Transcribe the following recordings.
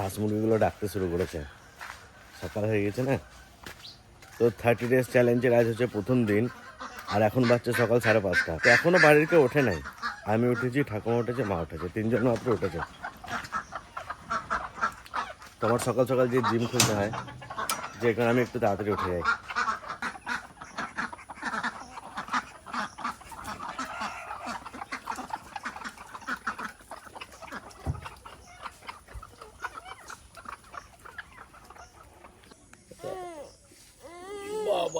হাঁস মুরগিগুলো ডাকতে শুরু করেছে। সকাল হয়ে গেছে না? তো থার্টি ডেজ চ্যালেঞ্জের আজ হচ্ছে প্রথম দিন, আর এখন বাচ্চা সকাল সাড়ে পাঁচটা। তো এখনও বাড়ির কেউ ওঠে নাই। আমি উঠেছি, ঠাকুমা উঠেছে, মা উঠেছে, তিনজন মাত্র উঠেছে। তোমার সকাল সকাল যে জিম খুলতে হয়, যে কারণে আমি একটু তাড়াতাড়ি উঠে যাই বাবা আছে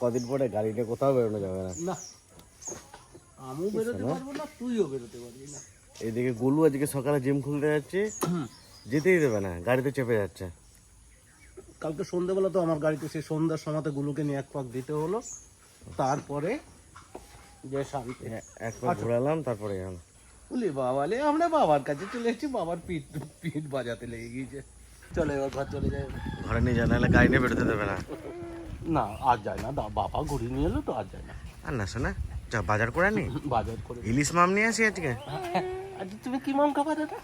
কদিন পরে গাড়িটা কোথাও বেরোনো যাবে না। না আমিও বেরোতে পারব না তুইও বেরোতে পারবি না। এইদিকে গুলু আজকে সকালে জিম খুলতে যাচ্ছে যেতেই দেবে না গাড়িতে চেপে যাচ্ছে। কালকে সন্ধ্যেবেলা তো আমার গাড়িতে সেই সন্ধ্যার সময়তে গুলোকে নিয়ে এক পাক দিতে হলো। তারপরে যে শান্তি। এক পা ঘোরালাম তারপরে গেলাম বলি বাবা লে আমরা বাবার কাছে চলে এসেছি বাবার পিঠ পিঠ বাজাতে লেগে গিয়েছে। চলে এবার ঘর চলে যায় ঘরে নিয়ে নাহলে গাড়ি নিয়ে বেরোতে দেবে না। না আজ যায় না। দা- বাবা ঘুরি নিয়ে এলো তো আজ যায় না। আর না শোনা যা বাজার করে নি। বাজার করে ইলিশ মাম নিয়ে আসি আজকে? আজ তুমি কি মাম খাবা দাদা?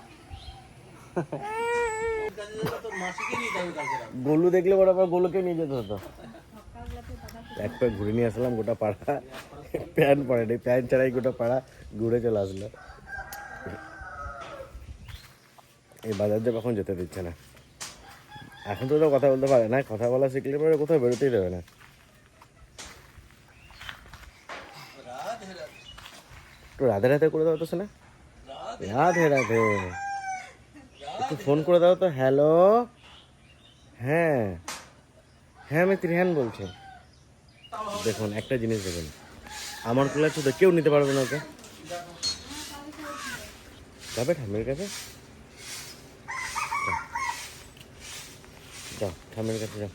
গোলু দেখলে ওরা আবার গোলুকে নিয়ে যেতে হতো। এক প্যাক ঘুরে নিয়ে আসলাম গোটা পাড়া। প্যান্ট পরে নি প্যান্ট ছাড়াই গোটা পাড়া ঘুরে চলে আসলো। এই বাজার যে কখন যেতে দিচ্ছে না। এখন তো কথা বলতে পারে না, কথা বলা শিখলে পরে কোথাও বেরোতেই দেবে না। একটু রাধে রাধে করে দাও তো শোনা রাধে রাধে। একটু ফোন করে দাও তো হ্যালো হ্যাঁ। হ্যাঁ আমি ত্রিহান বলছি। দেখুন, একটা জিনিস দেখুন। আমার কোলে তো কেউ নিতে পারবে না ওকে। যাবে ঠামের কাছে? যাও ঠামের কাছে যাও।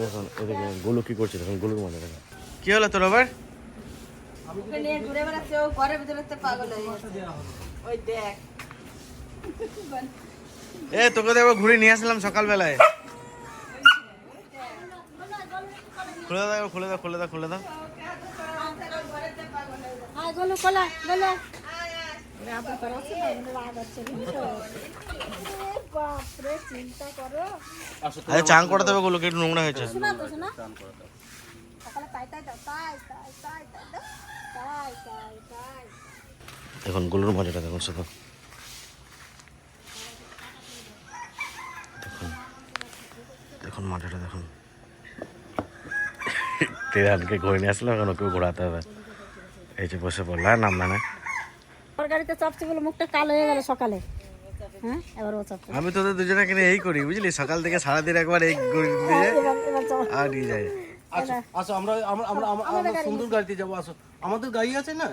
দেখুন গোলু কি করছে? দেখুন গোলুর মনে দেখুন। কি হলো তোর আবার? ওকে নিয়ে ঘুরে বেড়াচ্ছে ও ঘরের ভিতরে তো পাগল গেছে। ওই দেখ। এ তোকে তো একবার ঘুরে নিয়ে আসলাম সকালবেলায়। খুলে দাও খুলে দাও খুলে দাও খুলে দাও। গলো কলা গলো মানে আরে চান করে দেবে গোলুকে একটু নোংরা হয়েছে শোনা তো শোনা সকালে তাই তাই দাও তাই তাই তাই তাই দাও তাই তাই তাই দেখুন গোলুর মজাটা দেখুন শুধু দেখুন দেখুন মজাটা দেখুন তেরানকে ঘুরে নিয়ে আসলাম এখন ওকেও ঘোরাতে হবে এই যে বসে পড়ল আর নামবে না। আমার গাড়িতে চাপছে বলে মুখটা কালো হয়ে গেল সকালে। হ্যাঁ এবার ও চাপছে আমি তোদের দুজনে কিনে এই করি বুঝলি? সকাল থেকে সারাদিন একবার এই করে দিয়ে চাপ। আর নিয়ে যায় আসো আসো আমরা আমরা আমরা আমরা আমরা সুন্দর গাড়িতে যাব আসো। আমাদের গাড়ি আছে না?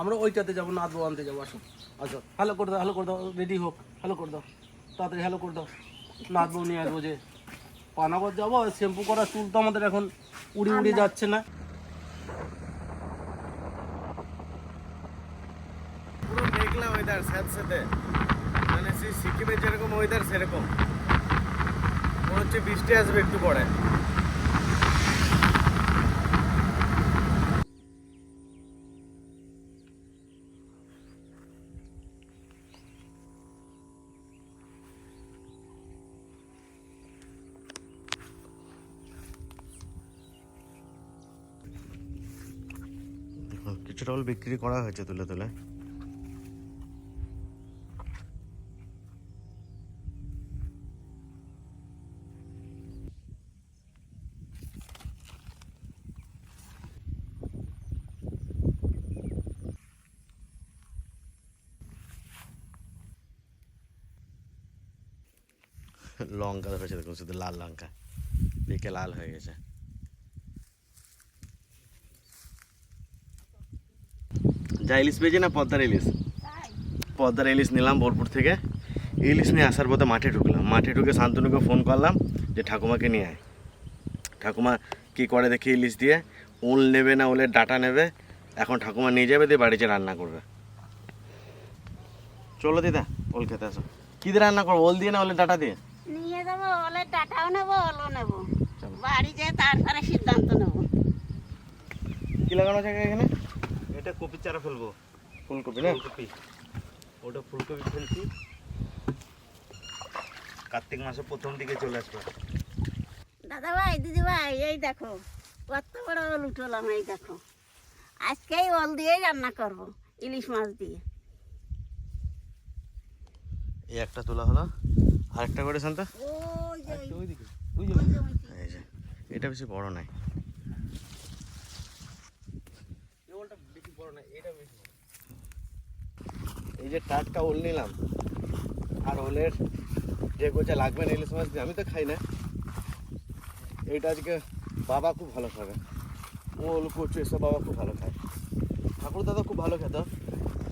আমরা ওইটাতে যাব নাচবো আনতে যাব আসো। আসো। হ্যালো করে দাও হ্যালো করে দাও রেডি হোক। হ্যালো করে দাও। তাড়াতাড়ি হ্যালো করে দাও। নাচবো নিয়ে আসব যে। পানাগর যাব শ্যাম্পু করা চুল তো আমাদের এখন উড়ি উড়ি যাচ্ছে না পুরো মেঘলা ওয়েদার স্যাঁতস্যাঁতে মানে সেই সিকিমে যেরকম ওয়েদার সেরকম। মনে হচ্ছে বৃষ্টি আসবে একটু পরে। কিছুটা বিক্রি করা হয়েছে তুলে তুলে। লঙ্কা দেখেছে দেখুন শুধু লাল লঙ্কা। পেকে লাল হয়ে গেছে। যা ইলিশ পেয়েছি না? পদ্মার ইলিশ? পদ্মার ইলিশ নিলাম বোলপুর থেকে। ইলিশ নিয়ে আসার পথে মাঠে ঢুকলাম। মাঠে ঢুকে শান্তনুকে ফোন করলাম যে, ঠাকুমাকে নিয়ে আয়। ঠাকুমা কি করে দেখি ইলিশ দিয়ে? উল নেবে না উলের ডাটা নেবে? এখন ঠাকুমা নিয়ে যাবে দিয়ে বাড়িতে রান্না করবে। চলো দিদা ওল খেতে আসো। কী দিয়ে রান্না করব? ওল দিয়ে না ওলের ডাটা দিয়ে? নিয়ে যাব ওলে টাটাও নেব ওলও নেব। চলো। বাড়ি যেয়ে তারপরে সিদ্ধান্ত নেব। কি লাগানো আছে এখানে? এটা কপি চারা ফেলব। ফুলকপি না? ফুলকপি। ওটা ফুলকপি ফেলছি। কার্তিক মাসে প্রথম দিকে চলে আসবে। দাদা ভাই দিদি ভাই এই দেখো কত বড় ওল উঠলাম এই দেখো। আজকেই ওল দিয়েই রান্না করব ইলিশ মাছ দিয়ে। এই একটা তোলা হলো। আরেকটা করে শান্ত। এটা বেশি বড় নাই এই যে টাটকা ওল নিলাম, আর ওলের যে গোছা লাগবে না ইলিশ মাছ আমি তো খাই না। এইটা আজকে বাবা খুব ভালো খাবে। ওল, কচু, এসব বাবা খুব ভালো খায়। ঠাকুর দাদা খুব ভালো খেত।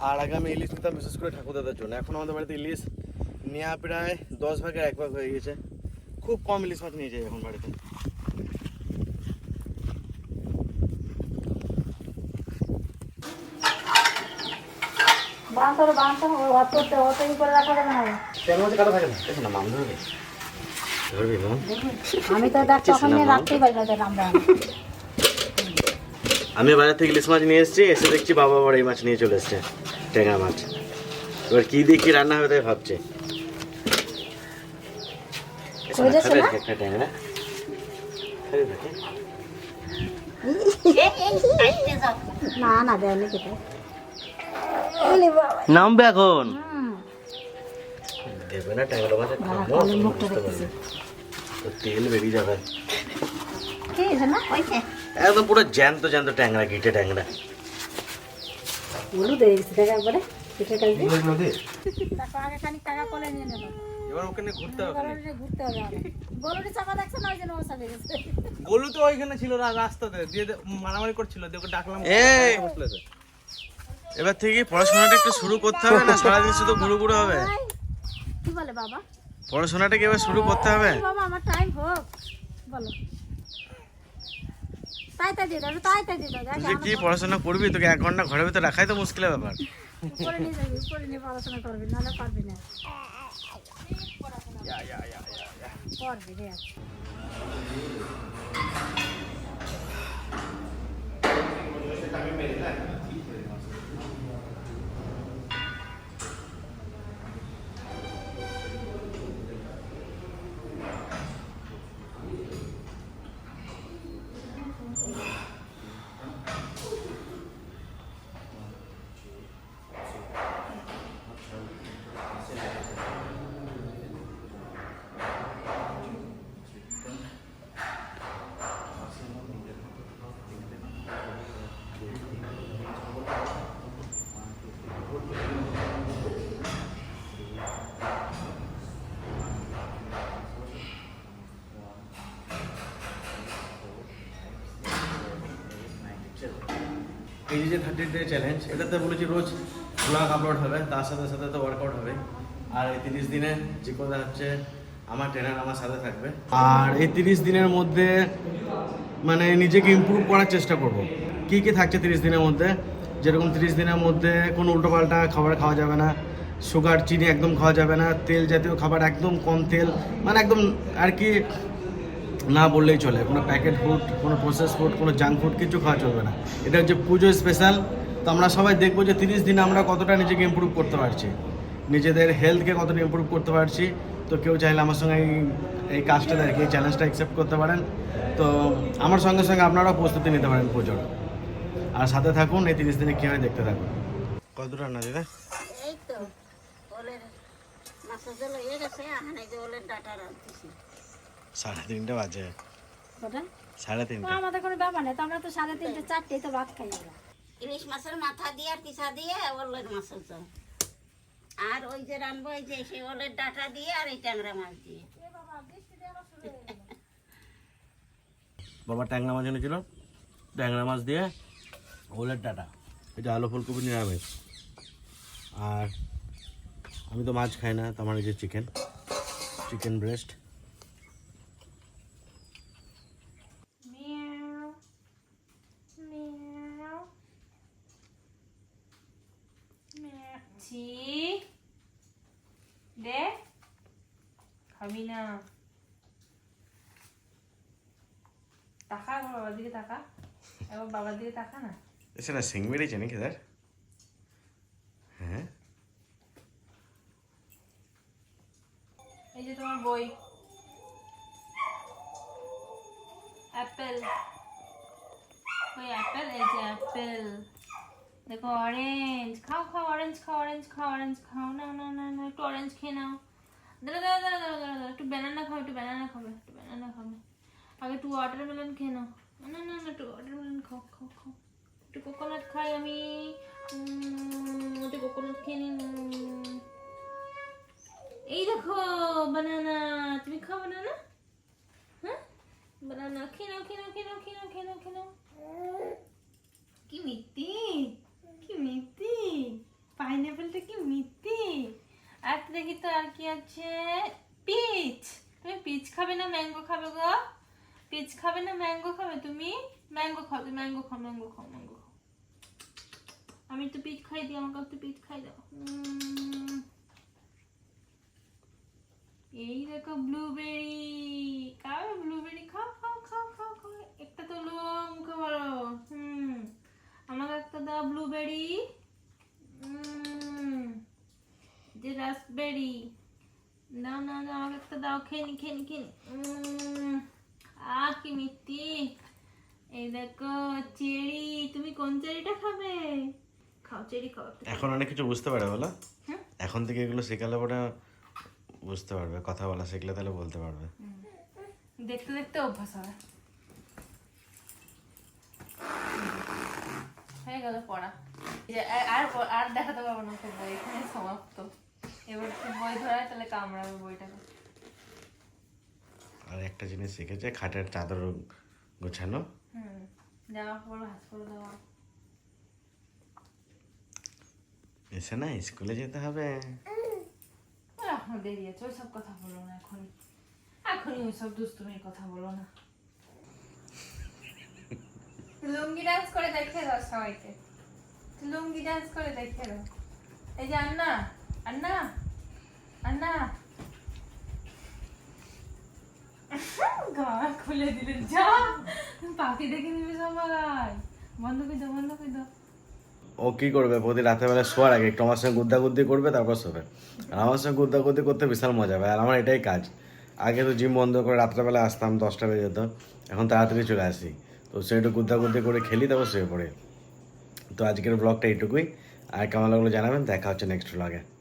আর আগে আমি ইলিশ নিতাম বিশেষ করে ঠাকুর দাদার জন্য। এখন আমাদের বাড়িতে ইলিশ নেওয়া প্রায় দশ ভাগের এক ভাগ হয়ে গেছে। খুব কম ইলিশ মাছ নিয়ে যাই এখন বাড়িতে। আমি বাজার থেকে ইলিশ মাছ নিয়ে এসেছি এসে দেখছি বাবা আবার এই মাছ নিয়ে চলে এসছে ট্যাংরা মাছ। এবার কি দিয়ে কি রান্না হবে তাই ভাবছে। হয়ে? না? না না দেয়নি নামবে এখন। দেবে না ট্যাংরা মাছ তেল বেরিয়ে যাবে। না একদম পুরো জ্যান্ত জ্যান্ত ট্যাংরা গিটে ট্যাংরা। হলুদ হয়ে গেছে দেখা একবারে পিঠে কালকে নদী তারপর আগে খানিক টাকা কোলে নিয়ে নেব। এবার ওখানে ঘুরতে হবে। ঘুরতে হবে আগে চাপা দেখছে না? ওই ওর সাথে গেছে। গোলু তো ওইখানে ছিল রাস্তাতে দিয়ে মারামারি করছিল দিয়ে ওকে ডাকলাম। এই! এবার থেকে পড়াশোনাটা একটু শুরু করতে হবে না? সারাদিন শুধু ঘুরু ঘুরু হবে? কি বলে বাবা? পড়াশোনাটা কি এবার শুরু করতে হবে? বাবা আমার টাইম হোক। বলো। তাই তাই দিয়ে দাও তাই তাই দিয়ে দাও। তুই কি পড়াশোনা করবি তোকে এক ঘণ্টা ঘরের ভিতরে রাখাই তো মুশকিলের ব্যাপার। উপরে নিয়ে যাবি উপরে নিয়ে পড়াশোনা করবি নাহলে পারবি না। या या या या या Por Dios. también meditar. এই যে থার্টি ডে চ্যালেঞ্জ এটাতে বলেছি রোজ ব্লগ আপলোড হবে, তার সাথে সাথে তো ওয়ার্কআউট হবে। আর এই তিরিশ দিনে যে কথা হচ্ছে, আমার ট্রেনার আমার সাথে থাকবে। আর এই তিরিশ দিনের মধ্যে মানে নিজেকে ইমপ্রুভ করার চেষ্টা করব। কি কি থাকছে তিরিশ দিনের মধ্যে? যেরকম তিরিশ দিনের মধ্যে কোনো উল্টোপাল্টা খাবার খাওয়া যাবে না সুগার চিনি একদম খাওয়া যাবে না, তেল জাতীয় খাবার একদম কম তেল মানে একদম আর কি না বললেই চলে। কোনো প্যাকেট ফুড কোনো প্রসেস ফুড কোনো জাঙ্ক ফুড কিছু খাওয়া চলবে না। এটা হচ্ছে পুজো স্পেশাল তো আমরা সবাই দেখব যে তিরিশ দিনে আমরা কতটা নিজেকে ইম্প্রুভ করতে পারছি। নিজেদের হেলথকে কতটা ইমপ্রুভ করতে পারছি। তো কেউ চাইলে আমার সঙ্গে এই কাজটা আর কি, এই চ্যালেঞ্জটা অ্যাকসেপ্ট করতে পারেন। তো আমার সঙ্গে সঙ্গে আপনারাও প্রস্তুতি নিতে পারেন পুজোর। আর সাথে থাকুন, এই তিরিশ দিনে কীভাবে দেখতে থাকুন। কত রান্না দিদা এই তো যে ওলের ডাটা রাখতেছি সাড়ে তিনটে বাজে। ওটা সাড়ে তিনটে। আমাদের কোনো ব্যাপার নেই তো আমরা তো সাড়ে তিনটে চারটেই তো ভাত খাই আমরা। ইলিশ মাছের মাথা দিয়ে আর পিসা দিয়ে ওলের মাছের জল আর ওই যে রানবো এই যে সেই ওলের ডাটা দিয়ে আর এই ট্যাংরা মাছ দিয়ে। বাবা ট্যাংরা মাছ এনেছিল। ট্যাংরা মাছ দিয়ে ওলের ডাটা। এটা আলু ফুলকপি নিরামিষ। আর আমি তো মাছ খাই না তো আমার এই যে চিকেন চিকেন ব্রেস্ট ছি দে খাবি না। টাকা বাবার দিকে টাকা এবার বাবার দিকে তাকা না। এসে না সিং বেরিয়েছে নাকি স্যার হ্যাঁ? এই যে তোমার বই। অ্যাপেল। ওই অ্যাপেল এই যে অ্যাপেল। দেখো অরেঞ্জ খাও খাও অরেঞ্জ খাও অরেঞ্জ খাও অরেঞ্জ খাও না না না না একটু অরেঞ্জ খেয়ে নাও। দাঁড়া দাঁড়া দাঁড়া দাঁড়া দাঁড়া একটু ব্যানানা খাও, একটু ব্যানানা খাবে, একটু ব্যানানা খাবে। আগে একটু ওয়াটারমেলন খেয়ে নাও। না না না একটু ওয়াটারমেলন খাও খাও খাও। একটু কোকোনাট খাই আমি। একটু কোকোনাট খেয়ে উম। এই দেখো বানানা তুমি খাও বানানা হ্যাঁ? বানানা খেয়ে নাও খেয়ে নাও খেয়ে নাও খেয়ে নাও খেয়ে নাও খেয়ে নাও। কি মিষ্টি কি মিষ্টি পাইনাপেলটা কি মিষ্টি তো আর কি আছে? পিচ তুমি পিচ খাবে না ম্যাঙ্গো খাবে গো? পিচ খাবে না ম্যাঙ্গো খাবে? তুমি ম্যাঙ্গো খাবে ম্যাঙ্গো খাও ম্যাঙ্গো খাও ম্যাঙ্গো আমি তো পিচ খাই দিই, আমাকে একটু পিচ খাই দাও। এই দেখো ব্লুবেরি খাও ব্লুবেরি খাও খাও একটা তো লো মুখে বলো হুম আমাকে একটা দাও ব্লুবেরি যে রাসবেরি দাও না দাও আমাকে একটা দাও খেয়ে নি খেয়ে নি খেয়ে নি। আহ কি মিষ্টি। এই দেখো চেরি। তুমি কোন চেরিটা খাবে? খাও চেরি খাও। এখন অনেক কিছু বুঝতে পারে বলো? হ্যাঁ? এখন থেকে এগুলো শেখালে পরে বুঝতে পারবে কথা বলা শিখলে তাহলে বলতে পারবে। দেখতে দেখতে অভ্যাস হবে। হয়ে গেল পড়া। আর- আর দেখাতে পারব না এখানে সমাপ্ত। এবার বই ধরায় তাহলে কামড়াবে বইটাকে। আর একটা জিনিস শিখেছে খাটের চাদর গোছানো। হুম জামা কাপড় ভাস করে দেওয়া এসে না স্কুলে যেতে হবে। এখনও দেরি আছে ওইসব কথা বলো না এখনই। এখনই ওইসব দুষ্টুমির কথা বলো না। লুঙ্গি ডান্স করে দেখে দাও সবাইকে। লুঙ্গি ডান্স করে দেখে দাও। এই যে আন্না আন্না। আন্না। গা খুলে দিলে যা। পাখি দেখে নিবে সবাই। বন্ধ করে দাও, বন্ধ করে দাও। ও কি করবে? প্রতি রাতেরবেলা শোয়ার আগে একটু আমার সঙ্গে গুদ্দা গুদ্দি করবে, তারপর শোবে। আর আমার সঙ্গে গুদ্দা গুদ্দি করতে বিশাল মজা পায় আর আমার এটাই কাজ। আগে তো জিম বন্ধ করে রাত্রেবেলা আসতাম, দশটা বেজে যেত। এখন তাড়াতাড়ি চলে আসি। তো সে একটু গুদ্দা গুদ্দি করে খেলি, তারপর শুয়ে পড়ে। তো আজকের ব্লগটা এইটুকুই। আর কেমন লাগল জানাবেন? দেখা হচ্ছে নেক্সট ব্লগে